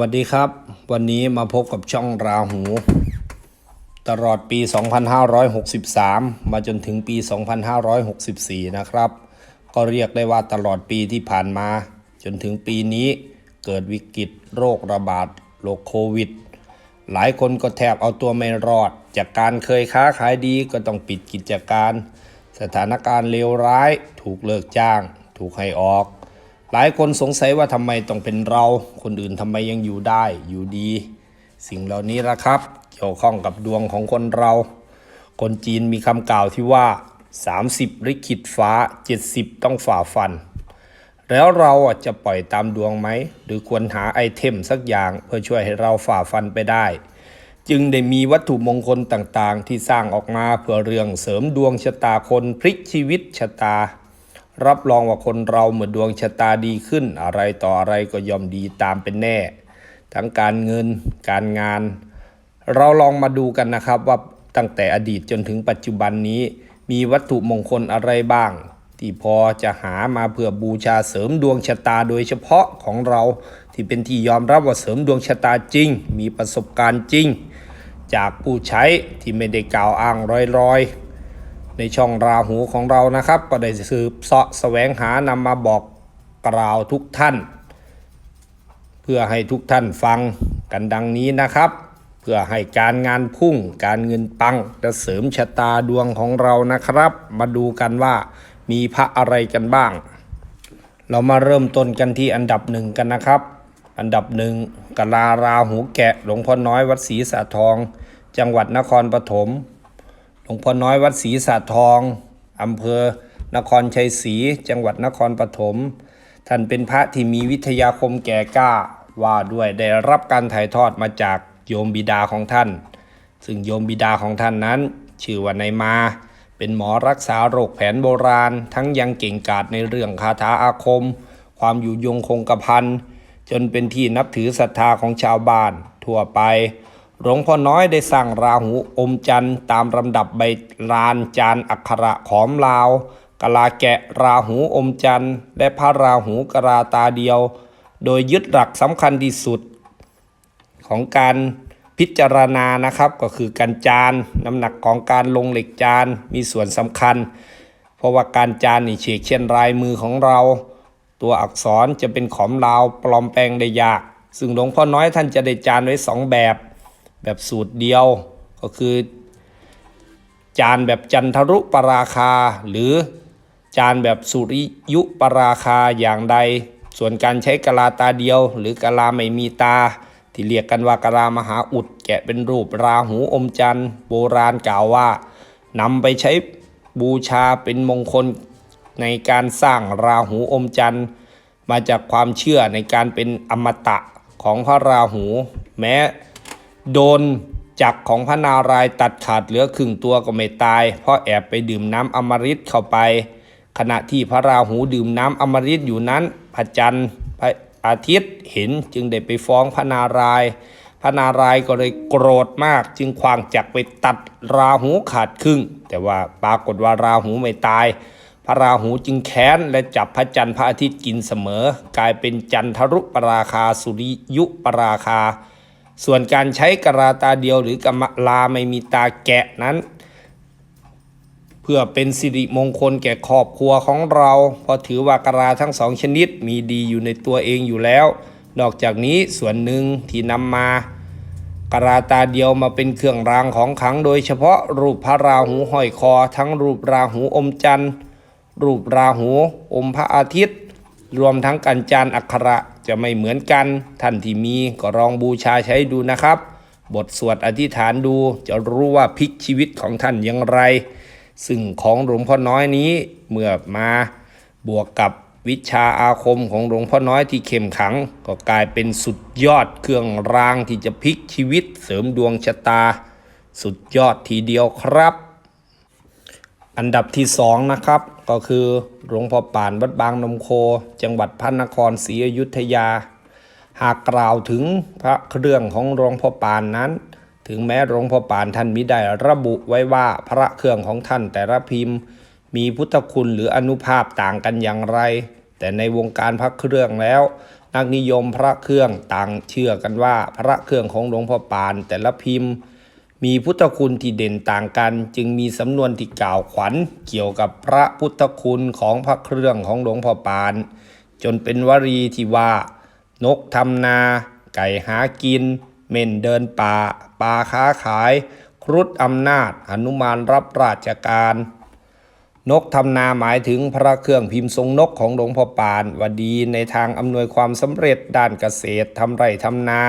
วัสดีครับ วันนี้มาพบกับช่องราหู ตลอดปี 2563 มาจนถึงปี 2564 นะครับ ก็เรียกได้ว่าตลอดปีที่ผ่านมา จนถึงปีนี้เกิดวิกฤตโรคระบาดโรคโควิด หลายคนก็แทบเอาตัวไม่รอด จากการเคยค้าขายดีก็ต้องปิดกิจการ สถานการณ์เลวร้าย ถูกเลิกจ้าง ถูกให้ออก หลายคนสงสัยว่าทำไมต้องเป็นเรา คนอื่นทำไมยังอยู่ได้ อยู่ดี สิ่งเหล่านี้ละครับ เกี่ยวข้องกับดวงของคนเรา คนจีนมีคำกล่าวที่ว่า 30ลิขิตฟ้า 70 ต้องฝ่าฟัน แล้วเราจะปล่อยตามดวงไหม หรือควรหาไอเทมสักอย่างเพื่อช่วยให้เราฝ่าฟันไปได้ จึงได้มีวัตถุมงคลต่างๆ ที่สร้างออกมาเพื่อเรื่องเสริมดวงชะตาคนพลิกชีวิตชะตา รับรองว่าคนเราเมื่อดวงชะตาดีขึ้น อะไรต่ออะไรก็ย่อมดีตามเป็นแน่ ทั้งการเงินการงาน เราลองมาดูกันนะครับว่าตั้งแต่อดีตจนถึงปัจจุบันนี้ มีวัตถุมงคลอะไรบ้าง ที่พอจะหามาเพื่อบูชาเสริมดวงชะตาโดยเฉพาะของเรา ที่เป็นที่ยอมรับว่าเสริมดวงชะตาจริง มีประสบการณ์จริง จากผู้ใช้ที่ไม่ได้กล่าวอ้างลอยๆ ในช่องราหูของเรานะครับ ก็ได้สืบเสาะแสวงหานำมาบอกกล่าวทุกท่าน เพื่อให้ทุกท่านฟังกันดังนี้นะครับ เพื่อให้การงานพุ่งการเงินปังและเสริมชะตาดวงของเรานะครับ มาดูกันว่ามีพระอะไรกันบ้าง เรามาเริ่มต้นกันที่อันดับหนึ่งกันนะครับ อันดับหนึ่งกลาราหูแกะหลวงพ่อน้อยวัดศรีสาทอง จังหวัดนครปฐม หลวงพ่อน้อยวัดศรีสาทองอำเภอนครชัยศรีจังหวัดนครปฐมท่านเป็นพระที่มีวิทยาคมแก่กล้าว่าด้วยได้รับการถ่ายทอดมาจากโยมบิดาของท่าน ซึ่งโยมบิดาของท่านนั้น ชื่อว่านายมา เป็นหมอรักษาโรคแผนโบราณ ทั้งยังเก่งกาจในเรื่องคาถาอาคม ความอยู่ยงคงกระพันจนเป็นที่นับถือศรัทธาของชาวบ้านทั่วไป หลวงพ่อน้อยได้สร้างราหูอมจันทร์ตามลำดับใบลานจานอักขระขอมลาวกะลาแกะราหูอมจันทร์ และพระราหูกะลาตาเดียว โดยยึดหลักสำคัญที่สุดของการพิจารณานะครับก็คือการจานน้ำหนักของการลงเหล็กจานมีส่วนสำคัญ เพราะว่าการจานนี่เฉกเช่นลายมือของเรา ตัวอักษรจะเป็นขอมลาวปลอมแปลงได้ยาก ซึ่งหลวงพ่อน้อยท่านจะได้จานไว้สองแบบ แบบสูตรเดียวก็คือ จานแบบจันทรุปราคา หรือจานแบบสุริยุปราคาอย่างใด ส่วนการใช้กะลาตาเดียว หรือกะลาไม่มีตา ที่เรียกกันว่ากะลามหาอุด แกะเป็นรูปราหูอมจันทร์โบราณกล่าวว่านำไปใช้บูชาเป็นมงคลในการสร้างราหูอมจันทร์มาจากความเชื่อในการเป็นอมตะของพระราหู แม้ โดนจักรของพระนารายตัดขาดเหลือครึ่งตัวก็ไม่ตาย เพราะแอบไปดื่มน้ำอมฤตเข้าไป ขณะที่พระราหูดื่มน้ำอมฤตอยู่นั้นพระจันทร์พระอาทิตย์เห็นจึงได้ไปฟ้องพระนารายณ์พระนารายณ์ก็เลยโกรธมาก จึงควางจักรไปตัดราหูขาดครึ่ง แต่ว่าปรากฏว่าราหูไม่ตาย พระราหูจึงแค้นและจับพระจันทร์พระอาทิตย์กินเสมอ กลายเป็นจันทรุปราคาสุริยุปราคา ส่วนการใช้กระลาตาเดียวหรือกำมลาไม่มีตาแกะนั้น เพื่อเป็นสิริมงคลแก่ครอบครัวของเราเพราะถือว่ากระลาทั้งสองชนิดมีดีอยู่ในตัวเองอยู่แล้ว นอกจากนี้ส่วนหนึ่งที่นำมากระลาตาเดียวมาเป็นเครื่องรางของขลัง โดยเฉพาะรูปพระราหูห้อยคอ ทั้งรูปราหูอมจันทร์รูปราหูอมพระอาทิตย์ รวมทั้งกันจานอักขระ จะไม่เหมือนกันท่านที่มีก็ลองบูชาใช้ดูนะครับ บทสวดอธิษฐานดูจะรู้ว่าพลิกชีวิตของท่านอย่างไร ซึ่งของหลวงพ่อน้อยนี้เมื่อมาบวกกับวิชาอาคมของหลวงพ่อน้อยที่เข้มขัง ก็กลายเป็นสุดยอดเครื่องรางที่จะพลิกชีวิตเสริมดวงชะตา สุดยอดทีเดียวครับ อันดับที่สองนะครับ ก็คือหลวงพ่อป่านวัดบางนมโค จังหวัดพระนครศรีอยุธยา หากกล่าวถึงพระเครื่องของหลวงพ่อป่านนั้น ถึงแม้หลวงพ่อป่านท่านมิได้ระบุไว้ว่าพระเครื่องของท่านแต่ละพิมพ์ มีพุทธคุณหรืออนุภาพต่างกันอย่างไร แต่ในวงการพระเครื่องแล้ว นักนิยมพระเครื่องต่างเชื่อกันว่า พระเครื่องของหลวงพ่อป่านแต่ละพิมพ์ มีพุทธคุณที่เด่นต่างกัน จึงมีสำนวนที่กล่าวขวัญ เกี่ยวกับพระพุทธคุณของพระเครื่องของหลวงพ่อปาน จนเป็นวลีที่ว่า นกทำนา ไก่หากิน เม่นเดินป่าปลาค้าขาย ครุฑอำนาจหนุมานรับราชการ นกทำนาหมายถึงพระเครื่องพิมพ์ทรงนกของหลวงพ่อปานวดีในทางอำนวยความสำเร็จด้านเกษตรทำไร่ทำนา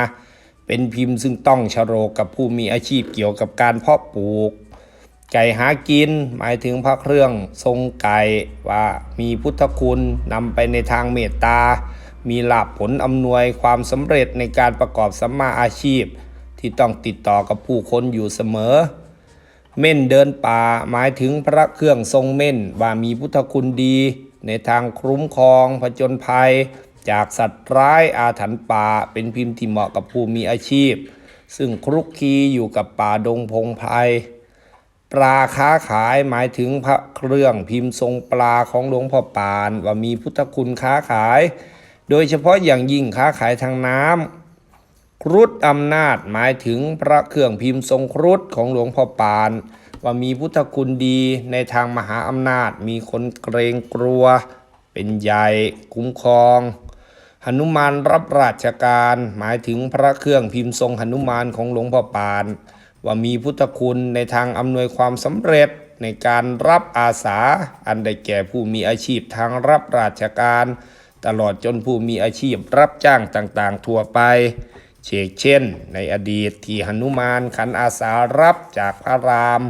เป็นพิมพ์ซึ่งต้องชโรกับผู้มีอาชีพเกี่ยวกับการเพาะปลูก ไก่หากิน หมายถึงพระเครื่องทรงไก่ว่ามีพุทธคุณนำไปในทางเมตตา มีลาภผลอำนวยความสำเร็จในการประกอบสัมมาอาชีพ ที่ต้องติดต่อกับผู้คนอยู่เสมอ เม่นเดินป่าหมายถึงพระเครื่องทรงเม่นว่ามีพุทธคุณดี ในทางคุ้มครองผจญภัย จากสัตว์ร้ายอาถรรพ์ป่าเป็นพิมพ์ที่เหมาะกับผู้มีอาชีพ ซึ่งครุกคลีอยู่กับป่าดงพงไพรปลาค้าขายหมายถึงพระเครื่องพิมพ์ทรงปลาของหลวงพ่อปานว่ามีพุทธคุณค้าขาย โดยเฉพาะอย่างยิ่งค้าขายทางน้ำครุฑอำนาจหมายถึงพระเครื่องพิมพ์ทรงครุฑของหลวงพ่อปาน ว่ามีพุทธคุณดีในทางมหาอำนาจมีคนเกรงกลัว เป็นใหญ่คุ้มครอง หนุมานรับราชการ หมายถึงพระเครื่องพิมพ์ทรงหนุมานของหลวงพ่อปาน ว่ามีพุทธคุณในทางอำนวยความสำเร็จในการรับอาสา อันได้แก่ผู้มีอาชีพทางรับราชการ ตลอดจนผู้มีอาชีพรับจ้างต่างๆ ทั่วไปเชกเช่น ในอดีตที่หนุมานขันอาสารับจากพระราม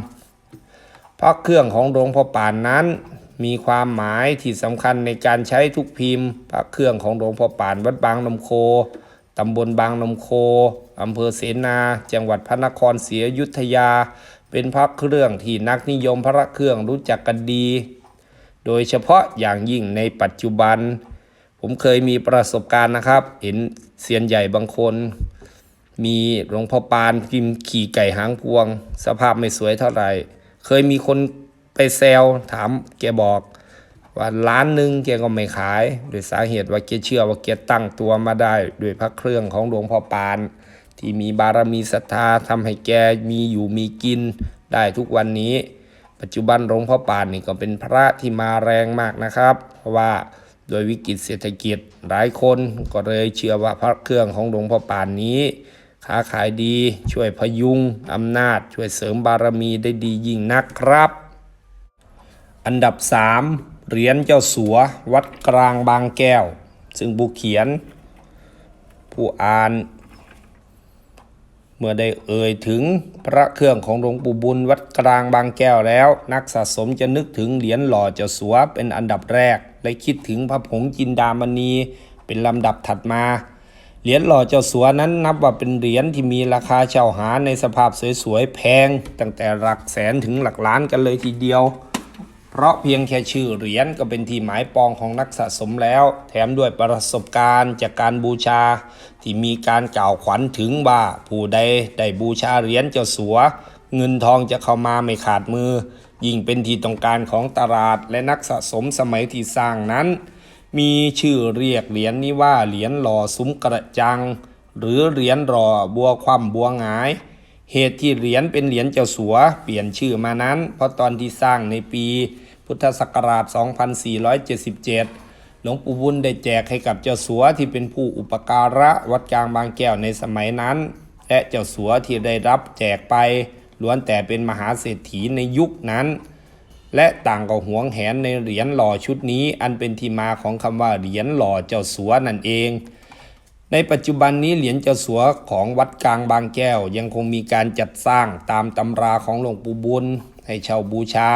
พระเครื่องของหลวงพ่อปานนั้น มีความหมายที่สำคัญในการใช้ทุกพิมพ์พระเครื่องของหลวงพ่อปานวัดบางนมโคตำบลบางนมโคอำเภอเสนา จังหวัดพระนครศรีอยุธยา เป็นพระเครื่องที่นักนิยมพระเครื่องรู้จักกันดี โดยเฉพาะอย่างยิ่งในปัจจุบัน ผมเคยมีประสบการณ์นะครับ เห็นเซียนใหญ่บางคน มีหลวงพ่อปานพิมพ์ขี่ไก่หางพวง สภาพไม่สวยเท่าไหร่ เคยมีคน ไปแซวถามแกบอกว่าล้านหนึ่งแกก็ไม่ขายโดยสาเหตุว่าแกเชื่อว่าแกตั้งตัวมาได้ด้วยพระเครื่องของหลวงพ่อปาน ที่มีบารมีศรัทธาทำให้แกมีอยู่มีกินได้ทุกวันนี้ ปัจจุบันหลวงพ่อปานนี่ก็เป็นพระที่มาแรงมากนะครับ เพราะว่าโดยวิกฤตเศรษฐกิจหลายคนก็เลยเชื่อว่าพระเครื่องของหลวงพ่อปานนี้ค้าขายดีช่วยพยุงอำนาจ ช่วยเสริมบารมีได้ดียิ่งนักครับ อันดับ 3 เหรียญเจ้าสัว วัดกลางบางแก้ว ซึ่งผู้เขียน ผู้อ่าน เมื่อได้เอ่ยถึงพระเครื่องของหลวงปู่บุญวัดกลางบางแก้วแล้ว นักสะสมจะนึกถึงเหรียญหล่อเจ้าสัวเป็นอันดับแรก และคิดถึงพระผงจินดามณีเป็นลำดับถัดมาเหรียญหล่อเจ้าสัวนั้นนับว่าเป็นเหรียญที่มีราคาเช่าหาในสภาพสวยๆแพง ตั้งแต่หลักแสนถึงหลักล้านกันเลยทีเดียว เพราะเพียงแค่ชื่อเหรียญก็เป็นที่หมายปองของนักสะสมแล้ว แถมด้วยประสบการณ์จากการบูชา ที่มีการกล่าวขวัญถึงว่าผู้ใดได้บูชาเหรียญเจ้าสัว เงินทองจะเข้ามาไม่ขาดมือ ยิ่งเป็นที่ต้องการของตลาดและนักสะสมสมัยที่สร้างนั้น มีชื่อเรียกเหรียญนี้ว่าเหรียญหล่อซุ้มกระจัง หรือเหรียญหล่อบัวคว่ำบัวหงายเหตุที่เหรียญเป็นเหรียญเจ้าสัว เปลี่ยนชื่อมานั้น เพราะตอนที่สร้างในปี พุทธศักราช 2477 หลวงปู่บุญได้แจกให้กับเจ้าสัวที่เป็นผู้อุปการะวัดกลางบางแก้วในสมัยนั้น และเจ้าสัวที่ได้รับแจกไปล้วนแต่เป็นมหาเศรษฐีในยุคนั้น และต่างก็หวงแหนในเหรียญหล่อชุดนี้ อันเป็นที่มาของคำว่าเหรียญหล่อเจ้าสัวนั่นเอง ในปัจจุบันนี้เหรียญเจ้าสัวของวัดกลางบางแก้ว ยังคงมีการจัดสร้างตามตำราของหลวงปู่บุญให้ช่าบูชา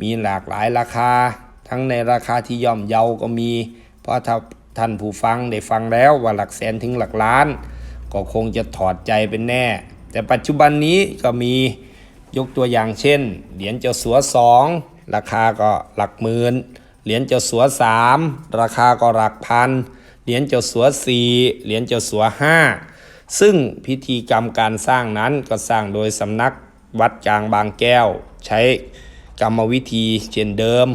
มีหลากหลายราคา ทั้งในราคาที่ย่อมเยาก็มี เพราะถ้าท่านผู้ฟังได้ฟังแล้วว่าหลักแสนถึงหลักล้าน ก็คงจะถอดใจเป็นแน่ แต่ปัจจุบันนี้ก็มียกตัวอย่างเช่น เหรียญเจ้าสัวสองราคาก็หลักหมื่นเหรียญเจ้าสัวสามราคาก็หลักพันเหรียญเจ้าสัวสี่เหรียญเจ้าสัวห้าซึ่งพิธีกรรมการสร้างนั้นก็สร้างโดยสำนักวัดจางบางแก้ว ใช้ รรมวิธีเช่นเดิม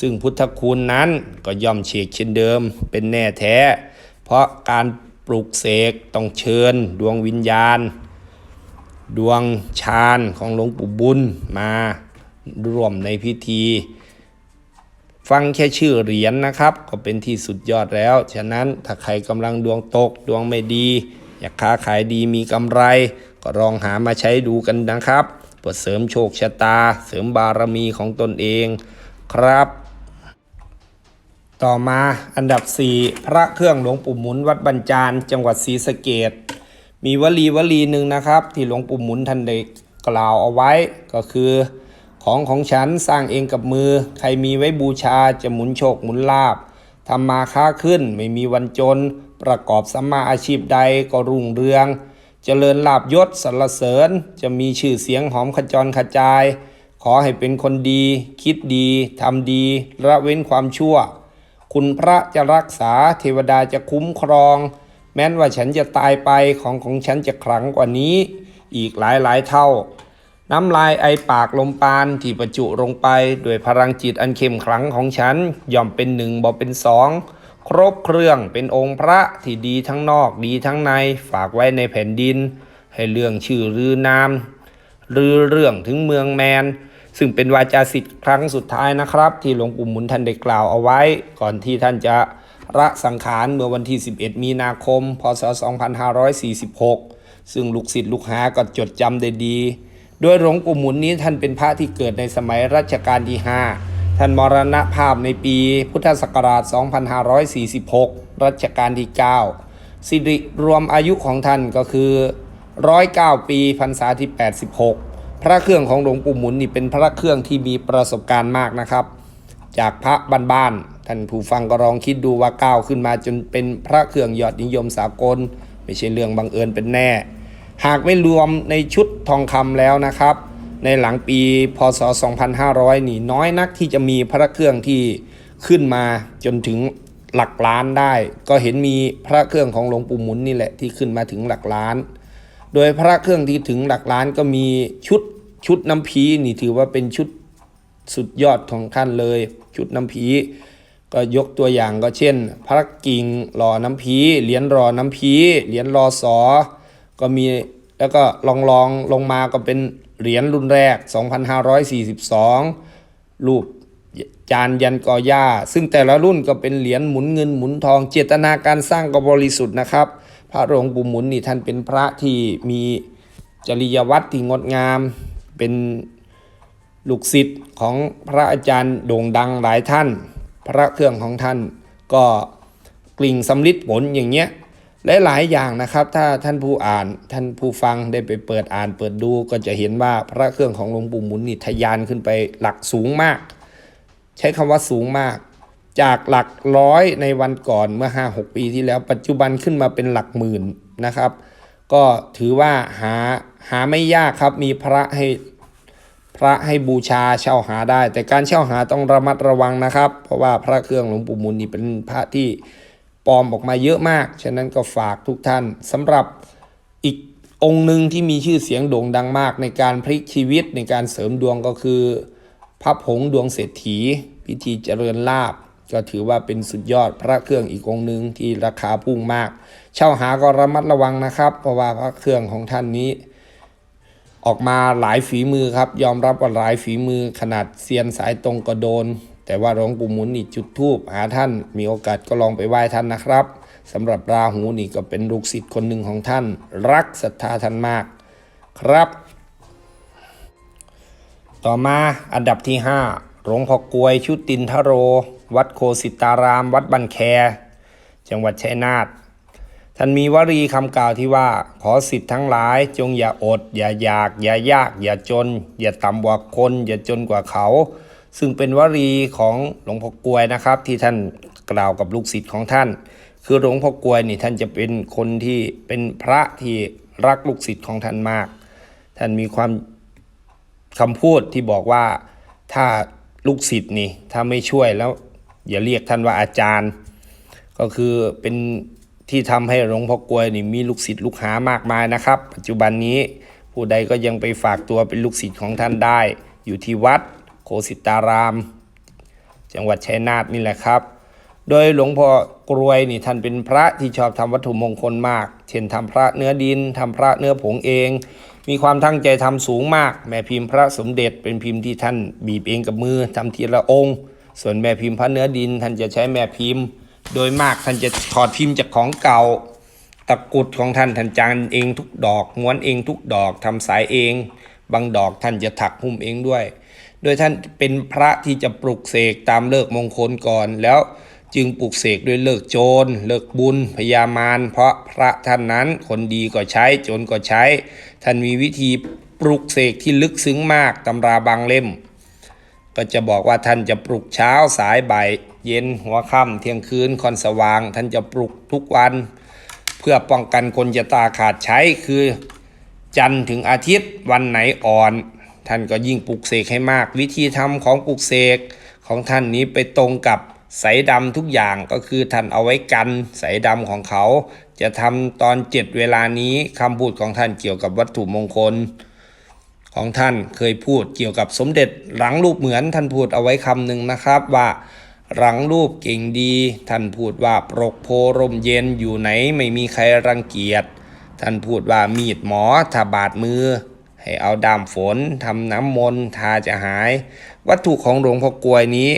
ซึ่งพุทธคุณนั้นก็ย่อมเฉกเช่นเดิมเป็นแน่แท้ เพราะการปลุกเสกต้องเชิญดวงวิญญาณ ดวงฌานของหลวงปู่บุญมาร่วมในพิธี ฟังแค่ชื่อเหรียญนะครับ ก็เป็นที่สุดยอดแล้ว ฉะนั้นถ้าใครกำลังดวงตกดวงไม่ดี อยากค้าขายดีมีกำไร ก็ลองหามาใช้ดูกันนะครับ พื่อเสริมโชคชะตา เสริมบารมีของตนเองครับ ต่อมาอันดับ 4 พระเครื่องหลวงปู่หมุนวัดบรรจารจังหวัดศรีสะเกดมีวลีวลีหนึ่งนะครับ ที่หลวงปู่หมุนท่านได้กล่าวเอาไว้ก็คือ ของของฉันสร้างเองกับมือ ใครมีไว้บูชาจะหมุนโชคหมุนลาบทำมาค้าขึ้นไม่มีวันจน ประกอบสัมมาอาชีพใดก็รุ่งเรือง เจริญลาบยศสรรเสริญ จะมีชื่อเสียงหอมขจรขจาย ขอให้เป็นคนดี คิดดีทำดี ละเว้นความชั่ว คุณพระจะรักษาเทวดาจะคุ้มครอง แม้นว่าฉันจะตายไปของของฉันจะขลังกว่านี้ อีกหลายหลายเท่า น้ำลายไอปากลมปานที่ประจุลงไป ด้วยพลังจิตอันเข้มขลังของฉันย่อมเป็นหนึ่งบ่เป็นสอง ครบเครื่องเป็นองค์พระที่ดีทั้งนอกดีทั้งในฝากไว้ในแผ่นดิน ให้เรื่องชื่อรือนามรือเรื่องถึงเมืองแมน ซึ่งเป็นวาจาสิทธิ์ครั้งสุดท้ายนะครับ ที่หลวงปู่หมุนท่านได้กล่าวเอาไว้ ก่อนที่ท่านจะระสังขารเมื่อวันที่ 11 มีนาคม พศ 2546 ซึ่งลูกศิษย์ลูกหาก็จดจำได้ดี โดยหลวงปู่หมุนนี้ท่านเป็นพระที่เกิดในสมัยรัชกาลที่ 5 ท่านมรณภาพในปีพุทธศักราช 2546 รัชกาลที่ 9 สิริรวมอายุของท่านก็คือ 109 ปีพรรษาที่ 86 พระเครื่องของหลวงปู่หมุนนี่เป็นพระเครื่องที่มีประสบการณ์มากนะครับ จากพระบ้านๆท่านผู้ฟังก็ลองคิดดูว่าก้าวขึ้นมาจนเป็นพระเครื่องยอดนิยมสากล ไม่ใช่เรื่องบังเอิญเป็นแน่ หากไม่รวมในชุดทองคำแล้วนะครับ ในหลังปีพศ 2500 นี่น้อยนักที่จะมีพระเครื่องที่ขึ้นมาจนถึงหลักล้านได้ ก็เห็นมีพระเครื่องของหลวงปู่หมุนนี่แหละที่ขึ้นมาถึงหลักล้าน โดยพระเครื่องที่ถึงหลักล้านก็มีชุดชุดน้ำพีนี่ถือว่าเป็นชุดสุดยอดของท่านเลย ชุดน้ำพีก็ยกตัวอย่างก็เช่น พระกิ่งหล่อน้ำพีเหรียญรอน้ำพีเหรียญรอสอก็มีแล้วก็ลองลองลงมาก็เป็น เหรียญรุ่นแรก 2542 รูปจานยันกอหญ้าซึ่งแต่ละรุ่นก็เป็นเหรียญหมุนเงินหมุนทอง เจตนาการสร้างก็บริสุทธิ์นะครับ พระหลวงปู่หมุนนี่ท่านเป็นพระที่มีจริยวัตรที่งดงาม เป็นลูกศิษย์ของพระอาจารย์โด่งดังหลายท่าน พระเครื่องของท่านก็กลิ่งสำลิดผลอย่างเงี้ย หลายอย่างนะครับ ถ้าท่านผู้อ่านท่านผู้ฟังได้ไปเปิดอ่านเปิดดูก็จะเห็นว่าพระเครื่องของหลวงปู่หมุนนี่ทะยานขึ้นไปหลักสูงมาก ใช้คำว่าสูงมาก จากหลักร้อยในวันก่อนเมื่อ 5-6 ปีที่แล้ว ปัจจุบันขึ้นมาเป็นหลักหมื่นนะครับ ก็ถือว่าหาหาไม่ยากครับมีพระให้พระให้บูชาเช่าหาได้ แต่การเช่าหาต้องระมัดระวังนะครับ เพราะว่าพระเครื่องหลวงปู่มุนนี่เป็นพระที่ ปลอมออกมาเยอะมาก ฉะนั้นก็ฝากทุกท่านสำหรับอีกองค์หนึ่งที่มีชื่อเสียงโด่งดังมากในการพลิกชีวิตในการเสริมดวงก็คือพระผงดวงเศรษฐี พิธีเจริญลาบ ก็ถือว่าเป็นสุดยอดพระเครื่องอีกองค์หนึ่งที่ราคาพุ่งมาก เช่าหาก็ระมัดระวังนะครับ เพราะว่าพระเครื่องของท่านนี้ ออกมาหลายฝีมือครับ ยอมรับว่าหลายฝีมือขนาดเซียนสายตรงก็โดน แต่ว่าหลวงปู่หมุนนี่จุดทูบหาท่าน มีโอกาสก็ลองไปไหว้ท่านนะครับสำหรับราหูนี่ก็เป็นลูกศิษย์คนหนึ่งของท่าน รักศรัทธาท่านมากครับ ต่อมาอันดับที่ 5 หลวงพ่อกลวยชุตินทโร วัดโคสิตาราม วัดบันแค จังหวัดชัยนาทท่านมีวลีคำกล่าวที่ว่า ขอสิทธิ์ทั้งหลาย จงอย่าอด อย่าอยาก อย่ายาก อย่าจน อย่าต่ำกว่าคน อย่าจนกว่าเขา ซึ่งเป็นวลีของหลวงพ่อกลวยนะครับ ที่ท่านกล่าวกับลูกศิษย์ของท่าน คือหลวงพ่อกลวยนี่ท่านจะเป็นคนที่เป็นพระที่รักลูกศิษย์ของท่านมาก ท่านมีความคำพูดที่บอกว่าถ้าลูกศิษย์นี่ถ้าไม่ช่วยแล้ว อย่าเรียกท่านว่าอาจารย์ ก็คือเป็นที่ทำให้หลวงพ่อกลวยนี่มีลูกศิษย์ลูกหามากมายนะครับ ปัจจุบันนี้ผู้ใดก็ยังไปฝากตัวเป็นลูกศิษย์ของท่านได้ อยู่ที่วัด โคสิตาราม จังหวัดชัยนาทนี่แหละครับ โดยหลวงพ่อกรวยนี่ท่านเป็นพระที่ชอบทำวัตถุมงคลมาก เช่นทำพระเนื้อดินทำพระเนื้อผงเอง มีความตั้งใจทำสูงมาก แม่พิมพ์พระสมเด็จเป็นพิมพ์ที่ท่านบีบเองกับมือทำทีละองค์ ส่วนแม่พิมพ์พระเนื้อดิน ท่านจะใช้แม่พิมพ์ โดยมากท่านจะถอดพิมพ์จากของเก่าตะกุดของท่านท่านจานเองทุกดอกม้วนเองทุกดอกทำสายเอง บางดอกท่านจะถักหุ้มเองด้วย โดยท่านเป็นพระที่จะปลุกเสกตามเลิกมงคลก่อน แล้วจึงปลุกเสกด้วยเลิกโจร เลิกบุญ พยามาร เพราะพระท่านนั้นคนดีก็ใช้ โจรก็ใช้ ท่านมีวิธีปลุกเสกที่ลึกซึ้งมากตำราบางเล่ม ก็จะบอกว่าท่านจะปลุกเช้าสายบ่ายเย็นหัวค่ำเที่ยงคืนคอนสว่าง ท่านจะปลุกทุกวัน เพื่อป้องกันคนจะตาขาดใช้คือ จันทร์ถึงอาทิตย์วันไหนอ่อน ท่านก็ยิ่งปลุกเสกให้มาก วิธีทำของปลุกเสกของท่านนี้ไปตรงกับสายดำทุกอย่างก็คือท่านเอาไว้กันสายดำของเขา จะทำตอนเจ็ดเวลานี้คำพูดของท่านเกี่ยวกับวัตถุมงคล ของท่านเคยพูดเกี่ยวกับสมเด็จหลังรูปเหมือนท่านพูดเอาไว้คำหนึ่งนะครับว่าหลังรูปเก่งดี ท่านพูดว่าปรกโพรมเย็นอยู่ไหนไม่มีใครรังเกียจท่านพูดว่ามีดหมอถ้าบาดมือ ให้เอาดามฝนทำน้ำมนต์ทาจะหาย วัตถุของหลวงพ่อกลวยนี้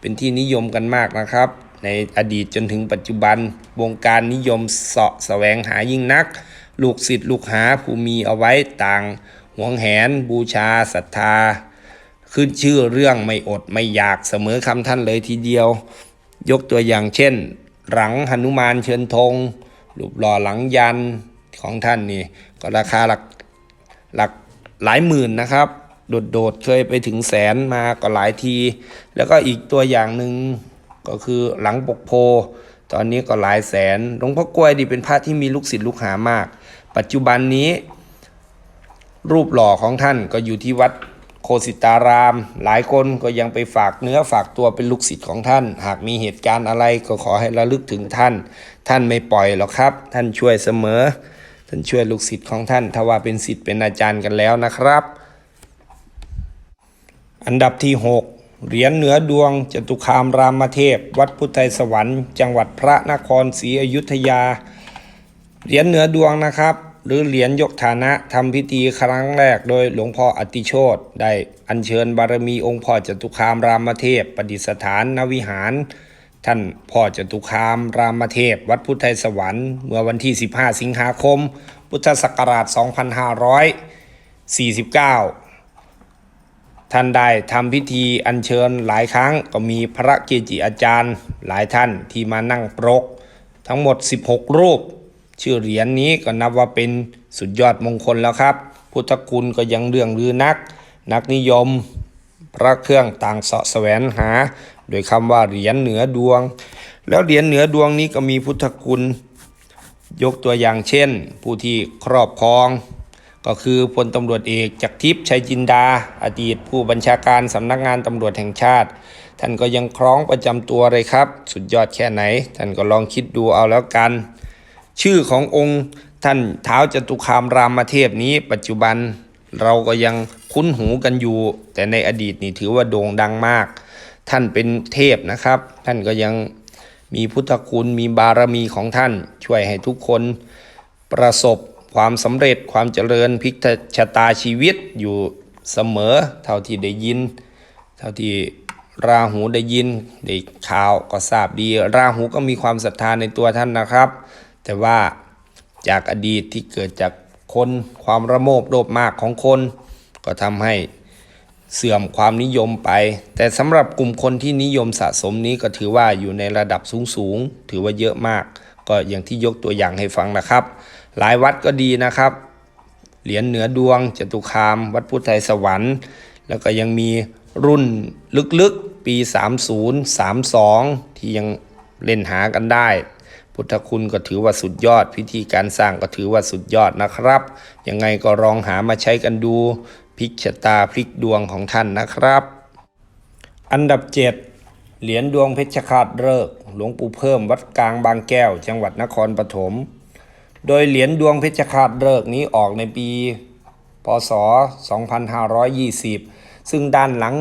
เป็นที่นิยมกันมากนะครับ ในอดีตจนถึงปัจจุบัน วงการนิยมเสาะแสวงหายิ่งนัก ลูกศิษย์ลูกหาผู้มีเอาไว้ต่างหวงแหน บูชาศรัทธา ขึ้นชื่อเรื่องไม่อดไม่อยากเสมอคำท่านเลยทีเดียว ยกตัวอย่างเช่น หลังหนุมานเชิญธงรูปหล่อหลังยันของท่านนี่ก็ราคาหลักหลัก หลายหมื่นนะครับ โดดๆเคยไปถึงแสนมาก็หลายที แล้วก็อีกตัวอย่างหนึ่งก็คือหลังปกโพ ตอนนี้ก็หลายแสนหลวงพ่อกล้วยดีเป็นพระที่มีลูกศิษย์ลูกหามาก ปัจจุบันนี้ รูปหล่อของท่านก็อยู่ที่วัดโคสิตาราม หลายคนก็ยังไปฝากเนื้อฝากตัวเป็นลูกศิษย์ของท่าน หากมีเหตุการณ์อะไรก็ขอให้ระลึกถึงท่าน ท่านไม่ปล่อยหรอกครับ ท่านช่วยเสมอ ท่านช่วยลูกศิษย์ของท่านถ้าว่าเป็นศิษย์เป็นอาจารย์กันแล้วนะครับ อันดับที่ 6 เหรียญเหนือดวงจตุคามรามเทพ วัดพุทธไทยสวรรค์จังหวัดพระนครศรีอยุธยา เหรียญเหนือดวงนะครับ หรือเหรียญยกฐานะทำพิธีครั้งแรกโดยหลวงพ่ออติโชตได้อัญเชิญบารมีองค์พ่อจตุคามรามเทพ ประดิษฐานนวิหาร ท่านพ่อจตุคามรามเทพ วัดพุทธไทยสวรรค์เมื่อวันที่ 15 สิงหาคม พุทธศักราช 2549 ท่านได้ทำพิธีอัญเชิญหลายครั้งก็มีพระเกจิอาจารย์หลายท่านที่มานั่งปรก ทั้งหมด 16 รูป ชื่อเหรียญนนี้ก็นับว่าเป็นสุดยอดมงคลแล้วครับ พุทธคุณก็ยังเรื่องลือนัก นักนิยม พระเครื่องต่างเสาะแสวงหา โดยคำว่าเหรียญเหนือดวง แล้วเหรียญเหนือดวงนี้ก็มีพุทธคุณ ยกตัวอย่างเช่น ผู้ที่ครอบครอง ก็คือพลตำรวจเอกจากรทิพย์ชัยจินดา อดีตผู้บัญชาการสำนักงานตำรวจแห่งชาติ ท่านก็ยังคล้องประจำตัวเลยครับ สุดยอดแค่ไหน ท่านก็ลองคิดดูเอาแล้วกัน ชื่อขององค์ท่านเท้าวจตุคามรามเทพนี้ ปัจจุบันเราก็ยังคุ้นหูกันอยู่ แต่ในอดีตนี่ถือว่าโด่งดังมาก ท่านเป็นเทพนะครับ ท่านก็ยังมีพุทธคุณมีบารมีของท่าน ช่วยให้ทุกคนประสบความสำเร็จความเจริญพิกชะตาชีวิตอยู่เสมอ เท่าที่ได้ยิน เท่าที่ราหูได้ยินได้ข่าวก็ทราบดี ราหูก็มีความศรัทธาในตัวท่านนะครับ แต่ว่าจากอดีตที่เกิดจากคนความระโมบโลภมากของคน ก็ทำให้ เสื่อมความนิยมไป แต่สำหรับกลุ่มคนที่นิยมสะสมนี้ก็ถือว่าอยู่ในระดับสูงๆ ถือว่าเยอะมาก ก็อย่างที่ยกตัวอย่างให้ฟังนะครับ หลายวัดก็ดีนะครับ เหรียญเหนือดวง จตุคาม วัดพุทธไทยสวรรค์ แล้วก็ยังมีรุ่นลึกๆ ปี 30 32 ที่ยังเล่นหากันได้ พุทธคุณก็ถือว่าสุดยอด พิธีการสร้างก็ถือว่าสุดยอดนะครับ ยังไงก็ลองหามาใช้กันดู พลิกชะตาพลิกดวงของท่านนะครับ อันดับ 7 เหรียญดวงเพชรคาตเลิกหลวงปู่เพิ่มวัดกลางบางแก้ว จังหวัดนครปฐมโดยเหรียญดวงเพชรคาตเลิกนี้ออกในปี พศ 2520 ซึ่งด้านหลัง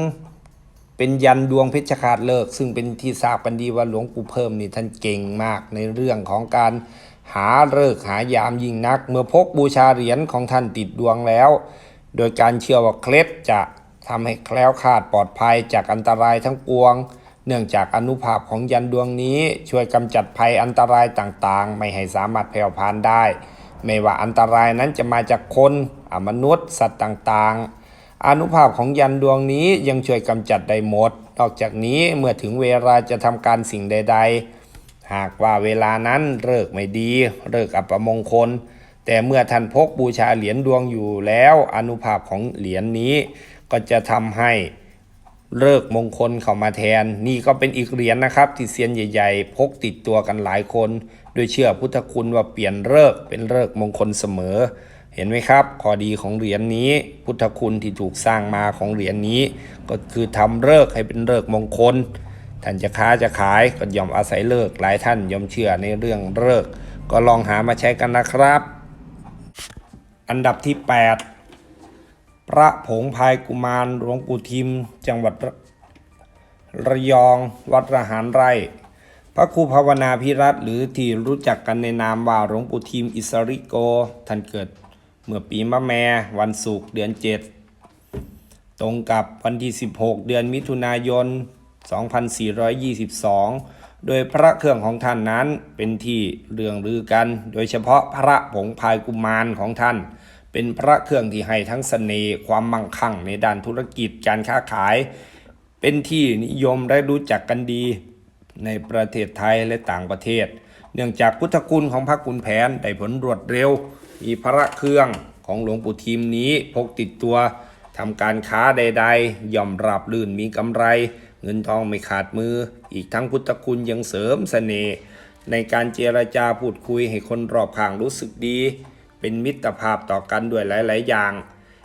เป็นยันดวงเพชฌฆาตเลิก ซึ่งเป็นที่ทราบกันดีว่าหลวงปู่เพิ่มนี่ท่านเก่งมากในเรื่องของการหาเลิกหายามยิ่งนัก เมื่อพกบูชาเหรียญของท่านติดดวงแล้ว โดยการเชื่อว่าเคล็ดจะทำให้แคล้วคลาดปลอดภัยจากอันตรายทั้งปวง เนื่องจากอนุภาพของยันดวงนี้ช่วยกำจัดภัยอันตรายต่างๆ ไม่ให้สามารถแผ่วพานได้ ไม่ว่าอันตรายนั้นจะมาจากคนอมนุษย์ สัตว์ต่างๆ อนุภาพของยันดวงนี้ยังช่วยกำจัดได้หมด นอกจากนี้เมื่อถึงเวลาจะทำการสิ่งใด ๆ หากว่าเวลานั้นเลิกไม่ดีเลิกอัปมงคล แต่เมื่อท่านพกบูชาเหรียญดวงอยู่แล้วอนุภาพของเหรียญนี้ก็จะทำให้เลิกมงคลเข้ามาแทน นี่ก็เป็นอีกเหรียญนะครับ ที่เซียนใหญ่ ๆ พกติดตัวกันหลายคนโดยเชื่อพุทธคุณว่าเปลี่ยนเลิกเป็นเลิกมงคลเสมอ เห็นไหมครับข้อดีของเหรียญนี้ พุทธคุณที่ถูกสร้างมาของเหรียญนี้ ก็คือทำเลิกให้เป็นเลิกมงคลท่านจะค้าจะขายก็ยอมอาศัยเลิกหลายท่านยอมเชื่อในเรื่องเลิกก็ลองหามาใช้กันนะครับ อันดับที่ 8 พระผงพายกุมารหลวงปู่ทิม จังหวัดระยองวัดระหารไร่ พระครูภาวนาพิรัตหรือที่รู้จักกันในนามว่าหลวงปู่ทิมอิสริโก ท่านเกิดเมื่อปีมะแม่วันศุกร์เดือน 7 ตรงกับวันที่ 16 เดือนมิถุนายน 2422 โดยพระเครื่องของท่านนั้นเป็นที่เรื่องลือกัน โดยเฉพาะพระผงพายกุมารของท่าน เป็นพระเครื่องที่ให้ทั้งเสน่ห์ความมั่งคั่งในด้านธุรกิจการค้าขาย เป็นที่นิยมและรู้จักกันดี ในประเทศไทยและต่างประเทศ เนื่องจากพุทธคุณของพระคุณแผนได้ผลรวดเร็ว มีพระเครื่องของหลวงปู่ทิมนี้พกติดตัวทำการค้าใดๆย่อมราบลื่นมีกำไร เงินทองไม่ขาดมือ อีกทั้งพุทธคุณยังเสริมเสน่ห์ในการเจรจาพูดคุยให้คนรอบข้างรู้สึกดี เป็นมิตรภาพต่อกันด้วยหลาย ๆ อย่าง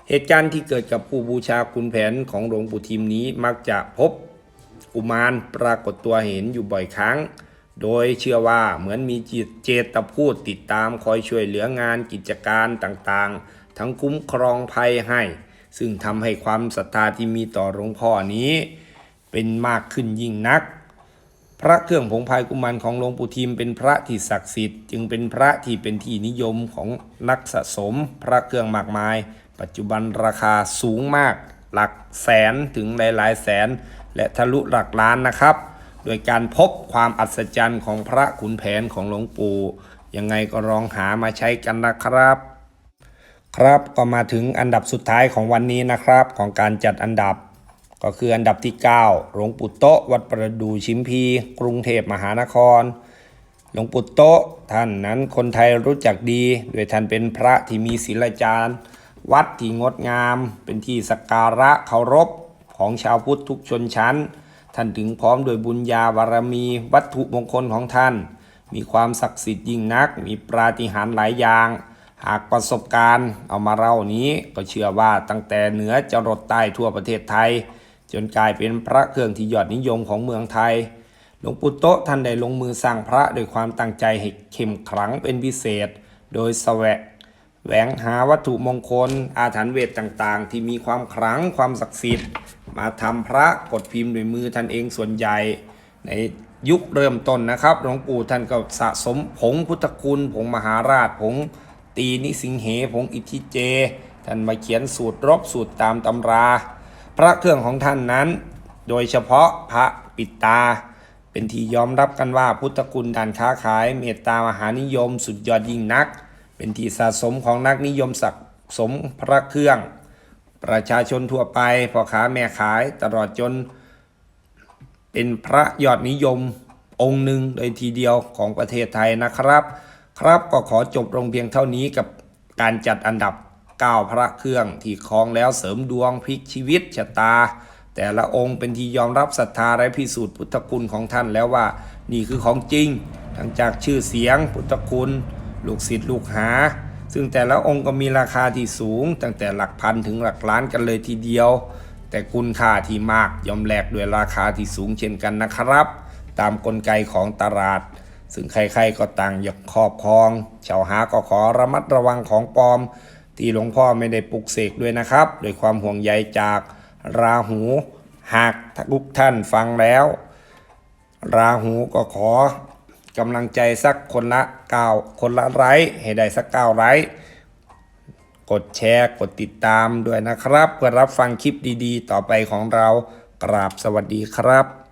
เหตุการณ์ที่เกิดกับผู้บูชาคุณแผนของหลวงปู่ทิมนี้มักจะพบกุมารปรากฏตัวเห็นอยู่บ่อยครั้ง โดยเชื่อว่าเหมือนมีจิตเจตพูดติดตามคอยช่วยเหลืองานกิจการต่างๆ ทั้งคุ้มครองภัยให้ ซึ่งทำให้ความศรัทธาที่มีต่อหลวงพ่อนี้ เป็นมากขึ้นยิ่งนัก พระเครื่องผงพายกุมารของหลวงปู่ทิมเป็นพระที่ศักดิ์สิทธิ์จึงเป็นพระที่เป็นที่นิยมของนักสะสม พระเครื่องมากมาย ปัจจุบันราคาสูงมาก หลักแสนถึงหลายๆแสน และทะลุหลักล้านนะครับ โดยการพบความอัศจรรย์ของพระขุนแผนของหลวงปู่ยังไงก็ลองหามาใช้กันนะครับ ครับก็มาถึงอันดับสุดท้ายของวันนี้นะครับ ของการจัดอันดับ ก็คืออันดับที่ 9 หลวงปู่โตวัดประดูชิมพี กรุงเทพมหานคร หลวงปู่โตท่านนั้นคนไทยรู้จักดี โดยท่านเป็นพระที่มีศีลจารย์ วัดที่งดงาม เป็นที่สักการะเคารพของชาวพุทธทุกชนชั้น ท่านถึงพร้อมโดยบุญญาบารมี วัตถุมงคลของท่าน มีความศักดิ์สิทธิ์ยิ่งนัก มีปาฏิหาริย์หลายอย่าง หากประสบการณ์เอามาเล่านี้ก็เชื่อว่าตั้งแต่เหนือจรดใต้ทั่วประเทศไทย จนกลายเป็นพระเครื่องที่ยอดนิยมของเมืองไทย หลวงปู่โตะท่านได้ลงมือสร้างพระด้วยความตั้งใจให้เข้มขลังเป็นพิเศษ โดยแสวงแหวงหาวัตถุมงคล อาถรรพ์เวทต่างๆ ที่มีความขลังความศักดิ์สิทธิ์ มาทำพระกดพิมพ์ด้วยมือท่านเองส่วนใหญ่ ในยุคเริ่มต้นนะครับหลวงปู่ท่านก็สะสมผงพุทธคุณผงมหาราชผงตีนิสิงเหผงอิทธิเจ ท่านมาเขียนสูตรรบสูตรตามตำรา พระเครื่องของท่านนั้น โดยเฉพาะพระปิดตา เป็นที่ยอมรับกันว่าพุทธคุณด้านค้าขาย เมตตามหานิยม สุดยอดยิ่งนัก เป็นที่สะสมของนักนิยมสะสมพระเครื่อง ประชาชนทั่วไปพ่อค้าแม่ขายตลอดจน เป็นพระยอดนิยมองค์หนึ่งเลยทีเดียวของประเทศไทยนะครับ ครับก็ขอจบลงเพียงเท่านี้กับการจัดอันดับ 9 พระเครื่องที่ครองแล้วเสริมดวงพลิกชีวิตชะตา แต่ละองค์เป็นที่ยอมรับศรัทธาและพิสูจน์พุทธคุณของท่านแล้วว่า นี่คือของจริง ทั้งจากชื่อเสียง พุทธคุณ ลูกศิษย์ลูกหา ซึ่งแต่ละองค์ก็มีราคาที่สูง ตั้งแต่หลักพันถึงหลักล้านกันเลยทีเดียว แต่คุณค่าที่มากยอมแลกด้วยราคาที่สูงเช่นกันนะครับ ตามกลไกของตลาดซึ่งใครๆก็ต่างอยากครอบครอง ชาวหาก็ขอระมัดระวังของปลอม ที่หลวงพ่อไม่ได้ปลุกเสกด้วยนะครับ โดวยความห่วงใยจากราหู หากทุกท่านฟังแล้ว ราหูก็ขอกำลังใจสักคนละเก้าคนละไลค์ให้ได้สักเก้าไลค์กดแชร์กดติดตามด้วยนะครับ เพื่อรับฟังคลิปดีๆ ต่อไปของเรากราบสวัสดีครับ